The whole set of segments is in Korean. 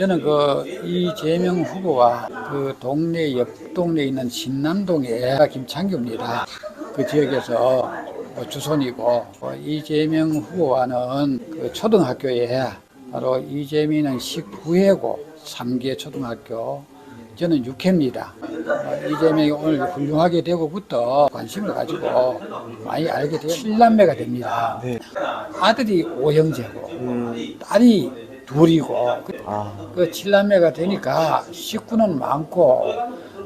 저는 그 이재명 후보와 그 동네 옆 동네에 있는 신남동의 김창규입니다. 그 지역에서 뭐 주손이고 어, 이재명 후보와는 그 초등학교에 바로 이재민은 19회고 3개 초등학교 저는 6회입니다. 이재명이 오늘 훌륭하게 되고부터 관심을 가지고 많이 알게 되어 7남매가 됩니다. 네. 아들이 오형제고 음, 딸이 둘이고. 그, 아, 그 칠남매가 되니까 식구는 많고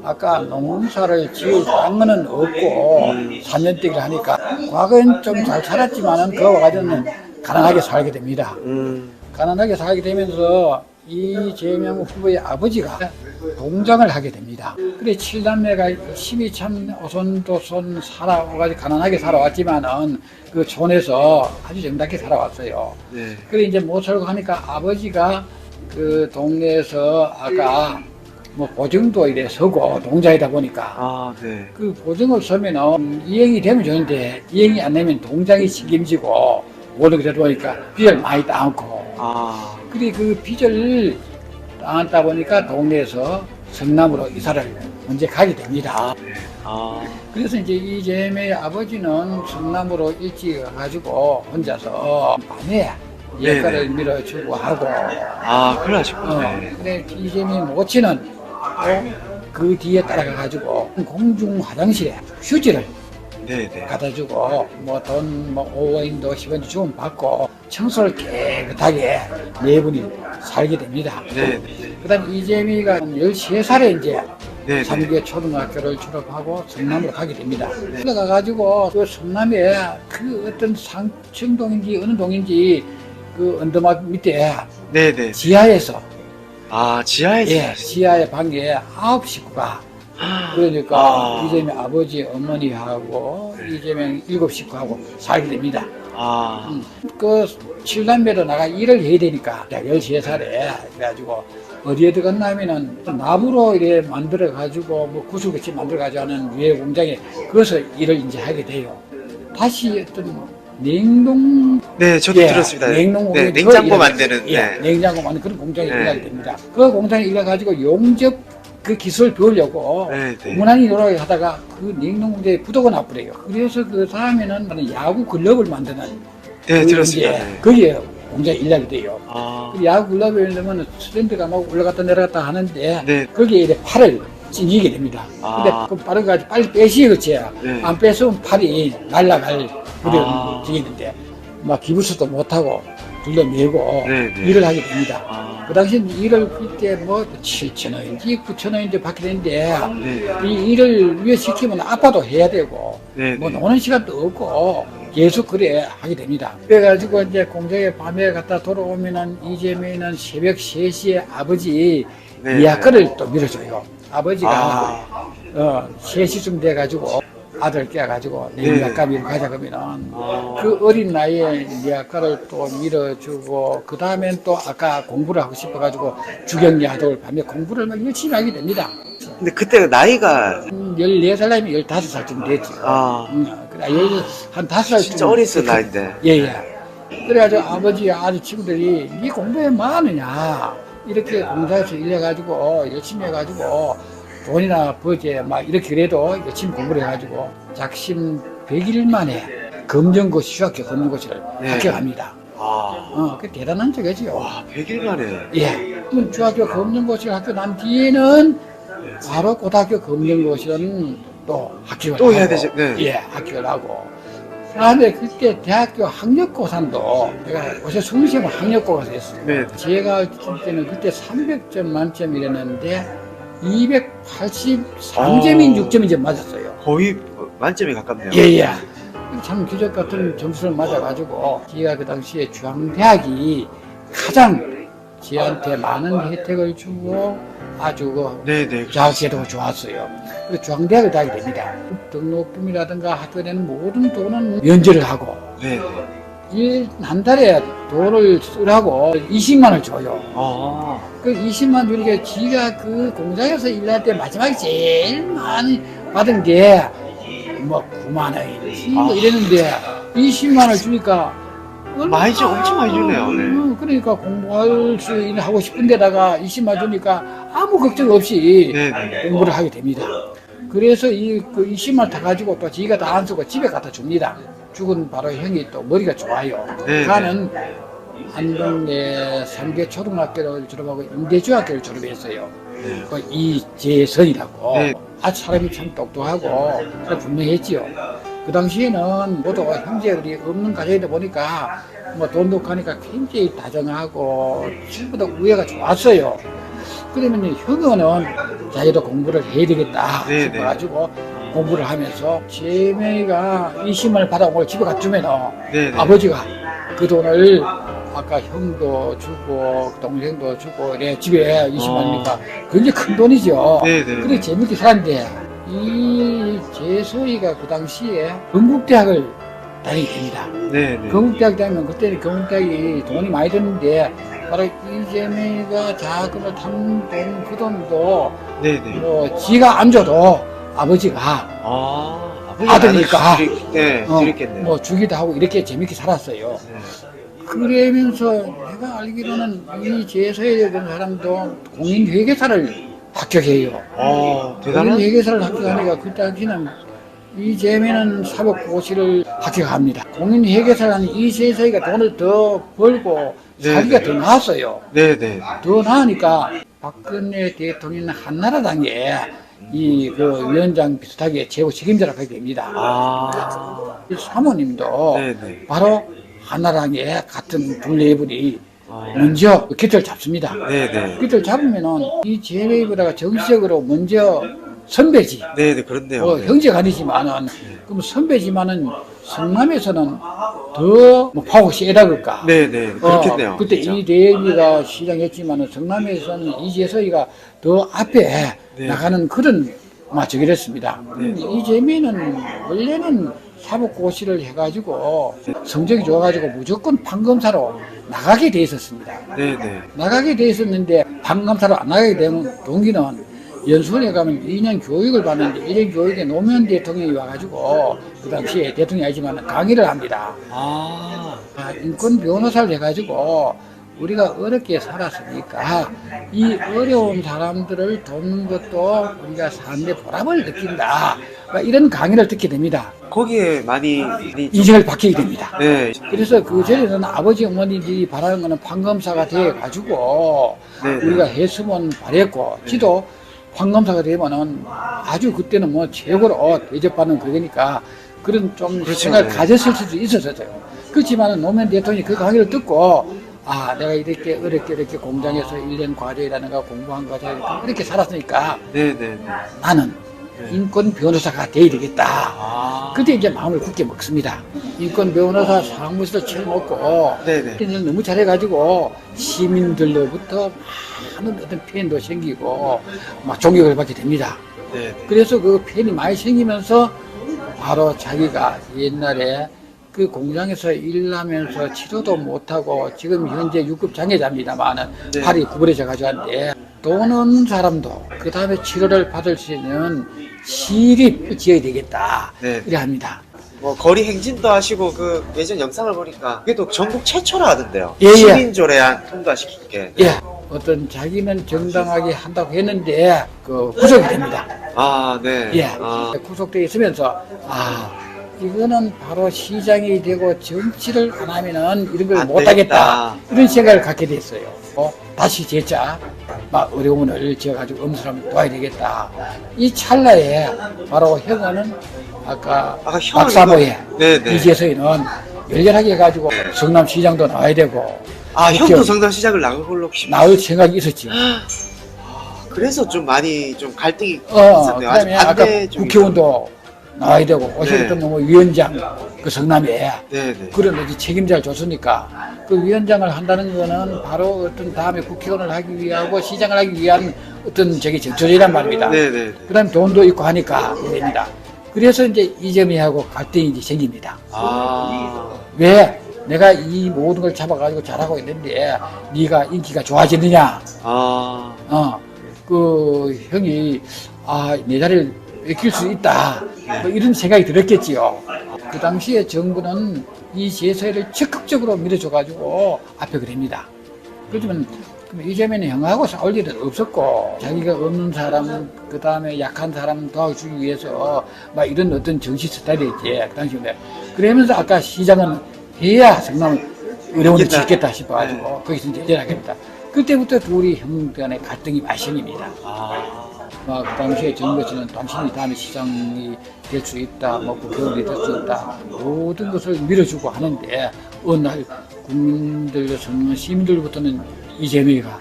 아까 농사를 지을 땅은 없고 산년대기를 하니까 과거엔 좀 잘 살았지만은 그와 가지고는 가난하게 살게 됩니다. 음, 가난하게 살게 되면서 이재명 후보의 아버지가 동장을 하게 됩니다. 그래 칠남매가 열심히 참 오손도손 살아가지고 가난하게 살아왔지만은 그 촌에서 아주 정답게 살아왔어요. 네. 그래 이제 못 살고 하니까 아버지가 그 동네에서 아까 뭐 보증도 이래 서고 동자이다 보니까 아, 네. 그 보증을 서면은 이행이 되면 좋은데 이행이 안 되면 동장이 책임지고 원래 그러다 보니까 빚을 많이 따고 아, 그래 그 빚을 따다 보니까 동네에서 성남으로 이사를 먼저 가게 됩니다. 아, 그래서 이제 이재명의 아버지는 성남으로 일찍 가가지고 혼자서 밤에. 예가를 밀어주고 하고 아, 하셨구나. 어, 네. 그래 이재명 모친은 또그 뒤에 따라가가지고 공중 화장실에 휴지를 네, 네. 갖다 주고 뭐 돈뭐 5원인도 10원도 주면 받고 청소를 깨끗하게 네 분이 살게 됩니다. 네, 네. 그다음 이재미가 13살에 이제 네, 네. 3개 초등학교를 졸업하고 성남으로 가게 됩니다. 들어가가지고 그 성남에 그 어떤 상층동인지 어느 동인지 그 언더마 밑에 네, 네. 지하에서 아, 지하에 예 지하의 방에 아홉 식구가 그러니까 아. 이재명 아버지 어머니하고 이재명 일곱 식구하고 살게 됩니다. 아, 음, 그 칠남매로 나가 일을 해야 되니까 13살에 그래가지고 어디에 들어갔냐면은 나무로 이래 만들어 가지고 뭐 구슬같이 만들어 가지고 하는 유해 공장에 거기서 일을 이제 하게 돼요. 다시 어떤 냉동 네, 저도 예, 들었습니다. 냉동 네, 냉장고 만드는, 예, 네. 냉장고 만드는 그런 공장에 네. 일하게 됩니다. 그 공장에 일해 가지고 용접 그 기술 배우려고 네, 네. 무난히 노력을 하다가 그 냉동 공장에 부도가 나버려요. 그래서 그 다음에는 야구 글러브를 만드는 네, 그 들었습니다. 이제 네. 거기에 공장에 일하게 돼요. 아, 그 야구 글러브에 넣으면 스탠드가 막 올라갔다 내려갔다 하는데 네. 거기에 이제 팔을 찡기게 됩니다. 아. 근데 그 빠른 가지고 빨리 그치? 네. 안 뺐으면 팔이 날라갈 그런 아. 지겠는데 막 기부스도 못하고 둘러매고 네, 네. 일을 하게 됩니다. 아, 그 당시 일을 그때 뭐 7천 원인지 9천 원인지 받게 되는데 네, 이 일을 위해 시키면 아빠도 해야 되고 네, 뭐 네. 노는 시간도 없고 계속 그래 하게 됩니다. 그래가지고 이제 공장에 밤에 갔다 돌아오면은 이재명은 새벽 3시에 아버지 네. 예약거를 또 밀어줘요. 아버지가 아, 어, 3시쯤 돼가지고 아들 깨가지고 네. 내 밀어 가자 그러면은 아, 그 어린 나이에 예약가를 또 밀어주고 그 다음엔 또 아까 공부를 하고 싶어가지고 주경야독을 밤에 공부를 막 열심히 하게 됩니다. 근데 그때 나이가, 음, 14살 나이면 15살쯤 됐죠. 아, 음, 그래, 열- 한 다섯 살 진짜 어렸을 나이인데. 예, 예. 그래가지고 아버지, 아들 친구들이 니 공부에 뭐 하느냐. 이렇게 공사에서 일해가지고 열심히 해가지고 돈이나 버제 막 이렇게 그래도 열심히 공부를 해가지고 작심 100일 만에 검정고시 중학교 검정고시를 네. 합격합니다. 아, 어, 그 대단한 적이지요. 와, 100일 만에. 예. 그럼 중학교 검정고시를 학교 난 뒤에는 바로 고등학교 검정고시는 또 합격을 또 해야 하고, 되죠. 네. 예, 합격을 하고. 그다음에 그때 대학교 학력고사도 내가 요새 수시면 학력고사 했어요. 네. 제가 칠 때는 그때 300점 만점 이랬는데 283점인 어. 6점인지 맞았어요. 거의 만점에 가깝네요. 예 예. 참 기적 같은 점수를 맞아가지고 제가 그 당시에 중앙대학이 가장 저한테 많은 혜택을 주고 아주 그 네, 네. 자제도가 좋았어요. 그 중앙대학을 다니게 됩니다. 등록금이라든가 학교에 내는 모든 돈은 면제를 하고 네, 네. 일 한 달에 돈을 쓰라고 20만 원을 줘요. 아, 그 20만 주니까 지가 그 공장에서 일할 때 마지막에 제일 많이 받은 게 뭐 9만 원인지 뭐 아. 이랬는데 20만 원을 주니까 많이 주, 엄청 많이 주네요. 네. 음, 그러니까 공부할 수 있는 하고 싶은 데다가 20만 주니까 아무 걱정 없이 네, 네. 공부를 하게 됩니다. 그래서 이 그 20만 다 가지고 또 지가 다 안 쓰고 집에 갖다 줍니다. 죽은 바로 형이 또 머리가 좋아요. 네, 가는 안동의 삼계 초등학교를 졸업하고 임대중학교를 졸업했어요. 네. 그 이재선이라고. 네. 아 사람이 참 똑똑하고 참 분명했지요. 그 당시에는 모두 형제들이 없는 가정이다 보니까 뭐 돈도 가니까 굉장히 다정하고 친구도 우애가 좋았어요. 그러면 형은 자기도 공부를 해야 되겠다 네, 싶어가지고 공부를 하면서 제명이가 20만을 받아온 걸 집에 갖주면은 네, 네. 아버지가 그 돈을 아까 형도 주고 동생도 주고 이래 집에 20만이니까 굉장히 큰 돈이죠. 어. 네, 네. 그래 재밌게 살았는데 이 제소이가 그 당시에 건국대학을 다니게 됩니다. 네, 네. 건국대학 다니면 그때는 건국대학이 돈이 많이 드는데 바로 이재명이가 자금을 탄돈 그 돈도 네, 네. 뭐 지가 안 줘도 아버지가 아, 아버지 아드니까. 드리, 네, 어, 드렸겠네요. 뭐 주기도 하고 이렇게 재밌게 살았어요. 네. 그러면서 내가 알기로는 이 제소에 된 사람도 공인 회계사를 합격해요. 어, 대단한. 공인 회계사를 합격하니까 그 당시는 이 재미는 사법고시를 합격합니다. 공인 회계사라는 이 세상이가 돈을 더 벌고 네, 살기가 네. 더 나았어요. 네, 네. 더 나으니까 박근혜 대통령은 한나라당에 이 그 위원장 비슷하게 최고 책임자라고 하게 됩니다. 아, 이 사모님도 네, 네. 바로 한나라당에 같은 분이 아, 먼저 깃을 잡습니다. 네, 네. 깃을 잡으면은 이 제네이브라가 정식적으로 먼저 선배지. 네, 네, 그렇네요. 뭐 네. 형제가 아니지만은 그럼 선배지만은 성남에서는 더 뭐 파워가 세다 그럴까? 네, 네. 그렇겠네요. 어, 그때 진짜. 이 대비가 시장했지만은 성남에서는 이재서이가 더 앞에 네. 나가는 그런 마저기랬습니다. 이 재미는 원래는 사법고시를 해가지고 성적이 좋아가지고 무조건 판검사로 나가게 돼 있었습니다. 네, 네. 나가게 돼 있었는데 판검사로 안 나가게 된 동기는 연수원에 가면 2년 교육을 받는데 1년 교육에 노무현 대통령이 와가지고 그 당시에 대통령이 아니지만 강의를 합니다. 아, 아, 인권 변호사를 해가지고 우리가 어렵게 살았으니까 이 어려운 사람들을 돕는 것도 우리가 사는데 보람을 느낀다. 막 이런 강의를 듣게 됩니다. 거기에 많이, 많이 좀- 인생을 바뀌게 됩니다. 네, 그래서 그 전에는 아버지 어머니들이 바라는 거는 판검사가 돼 가지고 네, 네. 우리가 했으면 바랬고 지도 판검사가 되면은 아주 그때는 뭐 최고로 대접받는 그거니까 그런 좀 그렇죠, 생각을 네. 가졌을 수도 있었어요. 그렇지만은 노무현 대통령이 그 강의를 듣고 아 내가 이렇게 어렵게 이렇게 공장에서 1년 과제라는 거 공부한 과제 이렇게 살았으니까 네, 네, 네. 나는 네. 인권 변호사가 돼야 되겠다. 아, 그때 이제 마음을 굳게 먹습니다. 인권 변호사 사무실도 채워놓고 네, 네. 그때 너무 잘해가지고 시민들로부터 많은 어떤 팬도 생기고 막 존경을 받게 됩니다. 네, 네. 그래서 그 팬이 많이 생기면서 바로 자기가 옛날에 그 공장에서 일하면서 치료도 못하고 지금 현재 6급 장애자입니다만은 네. 팔이 구부러져 가지고한데 돈 없는 사람도 그 다음에 치료를 받을 수 있는 시립 지어야 되겠다 네. 이래 합니다. 뭐 거리 행진도 하시고 그 예전 영상을 보니까 그게 또 전국 최초라 하던데요. 예, 예. 시민조례안 통과시키게. 예, 어떤 자기는 정당하게 한다고 했는데 그 구속이 됩니다. 아, 네. 예, 아, 구속돼 있으면서 아 이거는 바로 시장이 되고 정치를 안 하면은 이런 걸 안 못하겠다 되겠다. 이런 생각을 갖게 됐어요. 어, 다시 제자 막 어려움을 지어가지고 엄수를 도와야 되겠다. 이 찰나에 바로 형은 아까 아까 형은 박사모에 이거- 네, 네. 이재서이는 열렬하게 해가지고 성남시장도 나와야 되고 아 국회의원 형도 성남시장을 나가보려고 싶 나올 생각이 있었죠. 그래서 좀 많이 좀 갈등이 어, 있었네요. 아주 그다음에 아까 반대 쪽이 국회의원도 나와야 되고 네. 뭐 위원장 그 성남에 네, 네. 그런 이제 책임자를 줬으니까 그 위원장을 한다는 거는 바로 어떤 다음에 국회의원을 하기 위하고 시장을 하기 위한 어떤 저기 정초이란 말입니다. 네, 네. 네. 그다음 에 돈도 있고 하니까 됩니다. 그래서 이제 이재명하고 갈등이 이제 생깁니다. 아, 왜 내가 이 모든 걸 잡아가지고 잘하고 있는데 네가 인기가 좋아지느냐? 아, 어, 그 형이 아 내 자리를 뺏길 수 있다. 뭐 이런 생각이 들었겠지요. 그 당시에 정부는 이 제서를 적극적으로 밀어줘가지고 앞에. 그러면 그럼 이재명이 형하고 싸울 일은 없었고 자기가 없는 사람 그 다음에 약한 사람 도와주기 위해서 막 이런 어떤 정치 스타일이었지 그 당시에 그러면서 아까 시장은 해야 정말 어려운 데 있겠다. 짓겠다 싶어가지고 거기서 이제 제작했다. 그때부터 둘이 형 간의 갈등이 발생입니다. 아, 막그 당시에 정부에서는 당신이 다음에 시장이 될 수 있다, 뭐 국회의원이 될 수 있다, 모든 것을 밀어주고 하는데 어느 날 국민들로서는 시민들부터는 이재명이가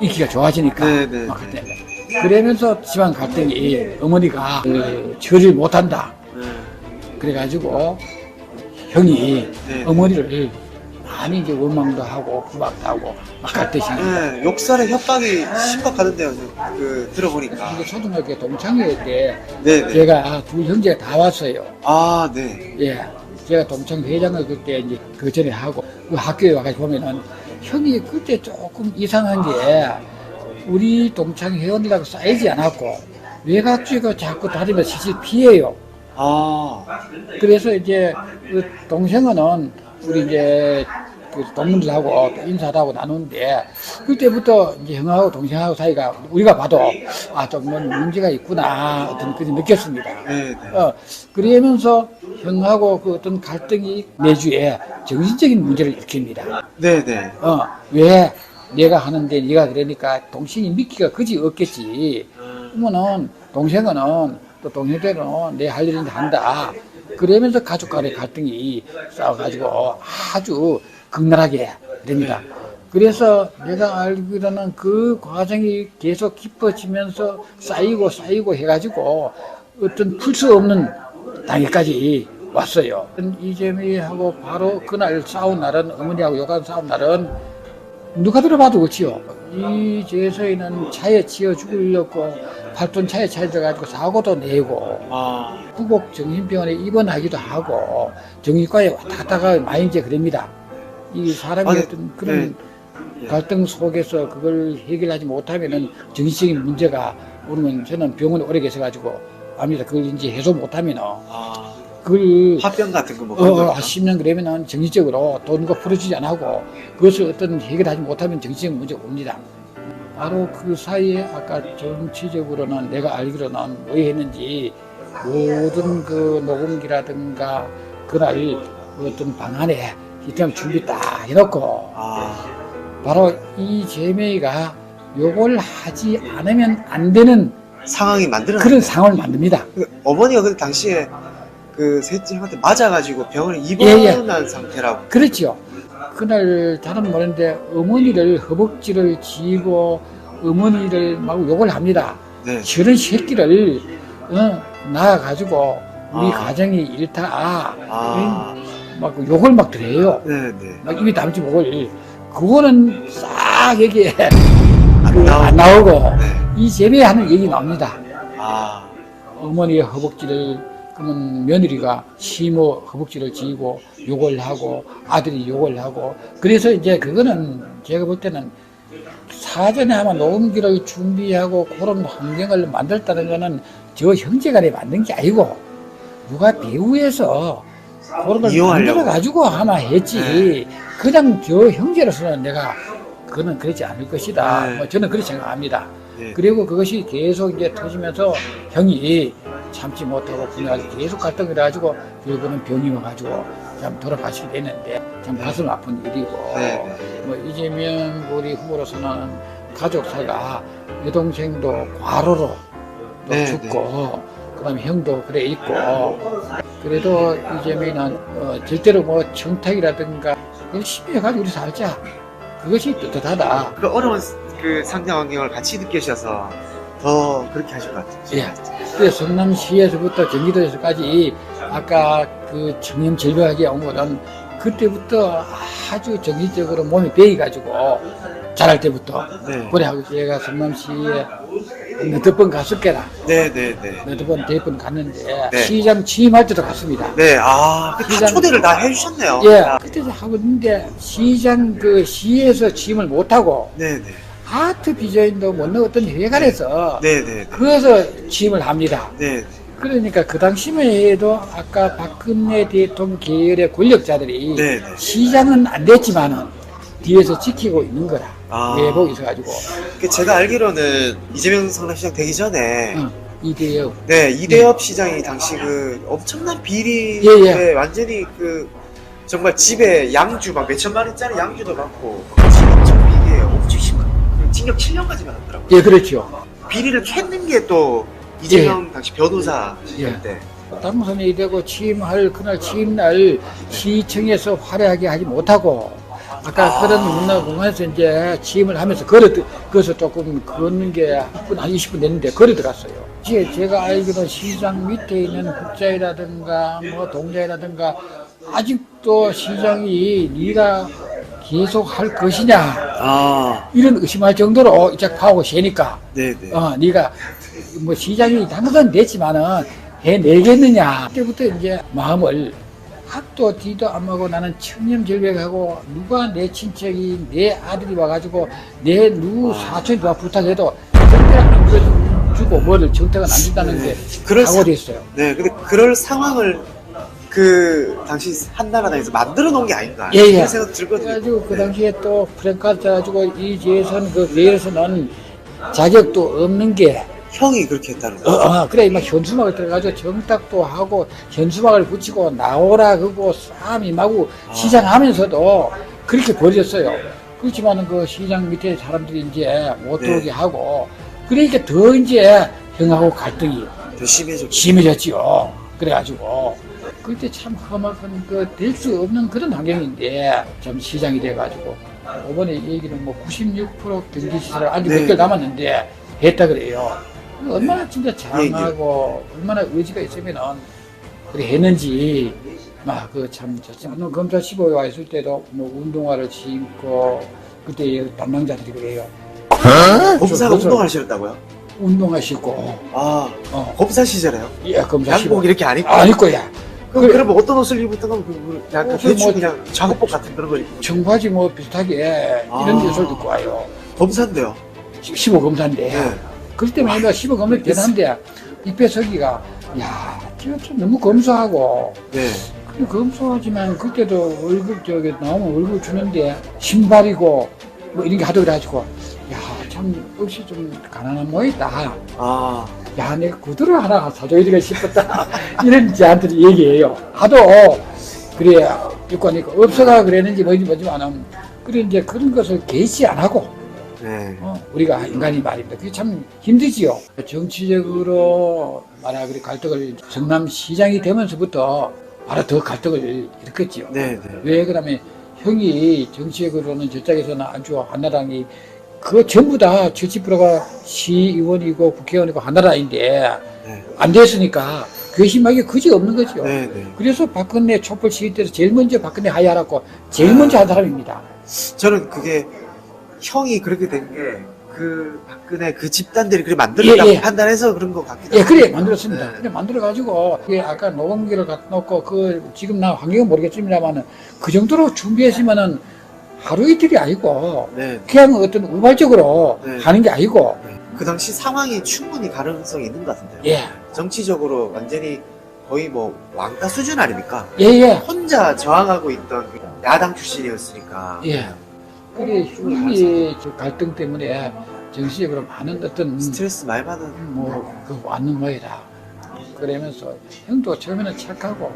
인기가 좋아지니까 네, 네, 막 네. 그때 그러면서 집안 갈등이 어머니가 그 처리를 못한다 네. 그래가지고 형이 네. 어머니를 많이 이제 원망도 하고 구박도 하고 막 갈등이 생깁니다. 네, 욕설의 협박이 심각하던데요. 그 들어보니까. 이게 초등학교 동창회 때 네, 네. 제가 두 형제가 다 왔어요. 아, 네. 예. 제가 동창 회장을 그때 이제 그 전에 하고 그 학교에 와가지고 보면은 형이 그때 조금 이상한 게 우리 동창 회원들하고 쌓이지 않았고 외곽주의가 자꾸 다니면서 시실 피해요. 아, 그래서 이제 그 동생은 우리 이제 그 동문들하고 또 인사도 하고 나누는데 그때부터 이제 형하고 동생하고 사이가 우리가 봐도 아좀 문제가 있구나 어떤 그런 느꼈습니다. 네, 네. 어, 그러면서 형하고 그 어떤 갈등이 내주에 정신적인 문제를 일으킵니다. 네, 네. 어, 왜 내가 하는데 네가 그러니까 동생이 믿기가 그지 없겠지. 그러면은 동생은 또 동생대로 내할 일인데 한다. 그러면서 가족 간의 갈등이 싸워가지고 아주 극렬하게 됩니다. 그래서 내가 알기로는 그 과정이 계속 깊어지면서 쌓이고 쌓이고 해가지고 어떤 풀 수 없는 단계까지 왔어요. 이재명하고 바로 그날 싸운 날은 어머니하고 요간 싸운 날은 누가 들어봐도 그렇지요. 이 제서에는 차에 치여 죽으려고 8톤 차에 차들어가지고 사고도 내고 아, 후곡 정신병원에 입원하기도 하고 정신과에 왔다 갔다 가 많이 이제 그럽니다. 이 사람이 아니, 어떤 그런 네. 갈등 속에서 그걸 해결하지 못하면은 정신적인 문제가 오르면 저는 병원에 오래 계셔가지고 압니다. 그걸 이제 해소 못하면은 아, 그걸 화병 같은 거뭐 어, 그런 어, 거. 한 10년 그러면은 정신적으로 돈과 안 하고 그것을 어떤 해결하지 못하면 정신적 문제가 옵니다. 바로 그 사이에 아까 정치적으로는 내가 알기로는 뭐 했는지 모든 그 녹음기라든가 그날 어떤 방안에 이tem 준비 딱 해놓고 아, 바로 이 재명이가 요걸 하지 않으면 안 되는 상황이 만들어낸 그런 상황을 만듭니다. 그 어머니가 그 당시에 그 셋째 형한테 맞아가지고 병원에 예, 입원한 상태라고. 그렇죠. 그날 잘은 모르는데 어머니를 허벅지를 쥐고 어머니를 막 욕을 합니다. 네. 저런 새끼를 어, 낳아가지고 우리 아. 가정이 일타 아, 막 욕을 막 드려요. 네, 네. 막 입에 담지 목을 그거는 싹 여기에 안그 나오고. 안 나오고 네. 이 재배하는 얘기 나옵니다. 아, 어머니의 허벅지를 그러면 며느리가 시모 허벅지를 쥐고 욕을 하고 아들이 욕을 하고 그래서 이제 그거는 제가 볼 때는 사전에 아마 녹음기를 준비하고 그런 환경을 만들었다는 거는 저 형제간에 만든 게 아니고 누가 배우에서 그런 걸. 만들어 가지고 하나 했지 그냥 저 형제로서는 내가 그거는 그렇지 않을 것이다 네. 뭐 저는 그렇게 생각합니다. 네. 그리고 그것이 계속 이제 터지면서 형이 참지 못하고 분해가지고 계속 갈등을 해가지고 결국은 병이 와가지고 참 돌아가시게 됐는데 참 가슴 아픈 일이고 네, 네. 뭐 이재명 우리 후보로서는 가족사가 여동생도 과로로 또 네, 죽고 그다음에 형도 그래 있고 그래도 이재명은 어, 절대로 뭐 청탁이라든가 열심히 해가지고 우리 살자 그것이 떳떳하다 그 어려운 그 상대 환경을 같이 느끼셔서 더 그렇게 하실 것 같아요. 예. 그래서 성남시에서부터 경기도에서까지 아까 그 청렴 절벽하게 온 거는 그때부터 아주 정신적으로 몸이 배이가지고 자랄 때부터 네. 그래하고 제가 성남시에 너댓 번 갔을 게라 네, 네, 네. 번, 대번 갔는데 네. 시장 취임할 때도 갔습니다. 네, 아, 그다 시장- 초대를 다 해주셨네요. 예, 그때도 하고 있는데 시장 그 시에서 취임을 못하고 네, 네. 아트 디자인도 못 넣었던 회관에서 네, 네. 그래서 취임을 합니다. 네. 그러니까 그 당시만 해도 아까 박근혜 대통령 계열의 권력자들이 네, 네. 시장은 안 됐지만은 뒤에서 지키고 있는 거라. 아. 외복 있어가지고. 그 제가 알기로는 이재명 성남시장 되기 전에 어, 이대요. 네 이대엽 시장이 당시 그 엄청난 비리에 예, 예. 완전히 그 정말 집에 양주 막 몇천만 원짜리 양주도 받고 징역 7년까지 받았더라고요. 예, 그렇죠. 비리를 캤는 게 또 이재명 당시 변호사 시절 예. 때. 당선이 되고 취임할 그날 취임날 시청에서 화려하게 하지 못하고 아까 아. 그런 문화공원에서 이제 취임을 하면서 걸어 거기서 조금 걷는 게 한 분 한 20분 됐는데 걸어 들어갔어요. 제, 제가 알기로는 시장 밑에 있는 국자이라든가 뭐 동자이라든가 아직도 시장이 네가 계속 할 것이냐 아 이런 의심할 정도로 이제 파고 세니까 네네. 어, 네가 뭐 시장이 당선 됐지만은 해내겠느냐. 그때부터 이제 마음을 학도 뒤도 안 하고 나는 청렴절벽하고 누가 내 친척이 내 아들이 와가지고 내 누구 사촌이 와 부탁해도 절대 안 주고 뭐를 정택은 안 준다는 게 그럴 사- 각오됐어요. 네, 근데 그럴 상황을 그 당시 한나라당에서 만들어 놓은 게 아닌가 예, 예. 그런 생각 들거든요. 그래가지고 그 네. 당시에 또 프랭카드 가지고 이 지에서는 그 내에서는 자격도 없는 게 형이 그렇게 했다는 어, 거. 어, 그래, 막 현수막을 들어가지고 정탁도 하고 현수막을 붙이고 나오라 그거 싸움이 마구 아. 시장하면서도 그렇게 벌였어요. 그렇지만은 그 시장 밑에 사람들이 이제 못 네. 들어오게 하고 그러니까 더 이제 형하고 갈등이 더 심해졌고. 심해졌지요. 그래가지고 그때 참 험악한 그 될 수 없는 그런 환경인데 좀 시장이 돼가지고 이번에 얘기는 뭐 96% 경기 시설을 아직 네. 몇 개월 남았는데 했다 그래요. 얼마나 진짜 장하고 얼마나 의지가 있으면은 그래 했는지 막그참 좋지만 검사 15에 와 있을 때도 뭐 운동화를 신고 그때 담당자들이 그래요. 검사가 저- 저- 운동을 하셨다고요? 운동화 신고 아, 어. 검사 시절에요? 예, 검사 양복 15. 이렇게 안 입고? 안 입고 야. 그럼 그래. 그러면 어떤 옷을 입었던 건 그, 그 약간 옷을 대충 뭐- 그냥 작업복 같은 그런 걸 입고 청바지 뭐 비슷하게 아. 이런 데서 듣고 와요. 검사인데요. 15 검사인데. 네. 그럴 때만 해도 15 검사 대단한데, 이배석이가, 야, 저, 저 너무 검소하고, 네. 그래, 검소하지만 그때도 월급, 저기, 나오면 월급 주는데, 신발이고, 뭐 이런 게 하도 그래가지고, 야, 참, 역시 좀 가난한 모이다. 아, 야, 내가 구두를 하나 사줘야 되겠 싶었다. 이런 저한테 얘기해요. 하도, 그래, 육관이니까 없어가 그랬는지 뭐지 뭐지만은, 그래, 이제 그런 것을 개시 안 하고, 네. 어, 우리가 인간이 말입니다. 그게 참 힘들지요. 정치적으로 말하 그래 갈등을 성남시장이 되면서부터 바로 더 갈등을 일으켰지요. 네, 네. 왜 그러면 형이 정치적으로는 저쪽에서는 아주 한나라당이 그 전부 다 70%가 시의원이고 국회의원이고 한나라인데 네. 안 됐으니까 괘씸하게 그지 없는 거죠. 네, 네. 그래서 박근혜 촛불 시위 때서 제일 먼저 박근혜 하야라고 제일 먼저 한 사람입니다. 저는 그게 형이 그렇게 된 게 그 박근혜 그 집단들이 그렇게 만들었다고 예, 예. 판단해서 그런 것 같기도 예, 하고. 그래 만들었습니다. 네. 그래 만들어가지고 이게 아까 노동기를 갖다 놓고 그 지금 나 환경은 모르겠습니다만은 그 정도로 준비했으면은 하루 이틀이 아니고 네. 그냥 어떤 우발적으로 네. 하는 게 아니고 네. 그 당시 상황이 충분히 가능성이 있는 것 같은데요. 예, 정치적으로 완전히 거의 뭐 왕따 수준 아닙니까? 예, 예, 혼자 저항하고 있던 그 야당 출신이었으니까. 예. 그래 형이 저 갈등 때문에 정치적으로 많은 어떤 스트레스 많이 받은. 뭐그 왔는 거이다. 그러면서 형도 처음에는 착하고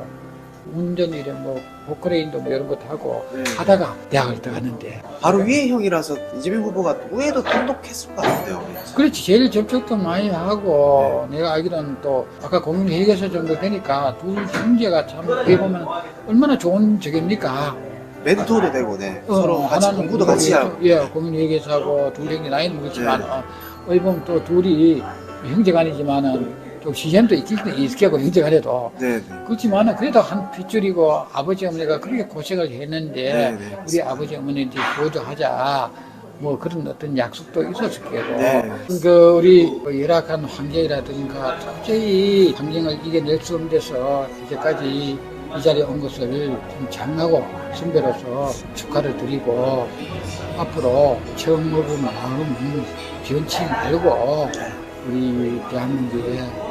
운전 이래 뭐 포크레인도 뭐 이런 것도 하고 네. 하다가 대학을 들어갔는데 바로 위에 형이라서 이재명 후보가 위에도 똑똑했을 것 같은데요. 그렇지 제일 접촉도 많이 하고 내가 알기로는 또 아까 공인회계사 정도 되니까 둘 형제가 참 어떻게 보면 얼마나 좋은 적입니까 멘토도 되고, 네. 어, 서로 같이 하나는 공부도 같이 하고. 예 공인회계사고 둘 형제 나이는 모르지만 네. 어, 어이 보면 또 둘이 형제간이지만은 좀 시샘도 있긴 있겠고 형제간에도 네, 네. 그렇지만은 그래도 한 핏줄이고 아버지 어머니가 그렇게 고생을 했는데 네, 네. 우리 아버지 어머니한테 보조하자 뭐 그런 어떤 약속도 있었을 거고 네. 그 우리 그 열악한 환경이라든가 도저히 환경을 이겨낼 수 없는 데서 이제까지 이 자리에 온 것을 좀 장하고 선배로서 축하를 드리고 앞으로 처음 먹은 마음은 변치 말고 우리 대한민국의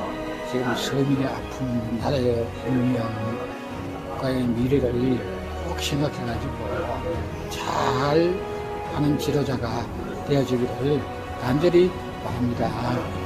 지금 서민의 아픈 나라의 운명과의 미래를 꼭 생각해가지고 잘 하는 지도자가 되어주기를 간절히 바랍니다.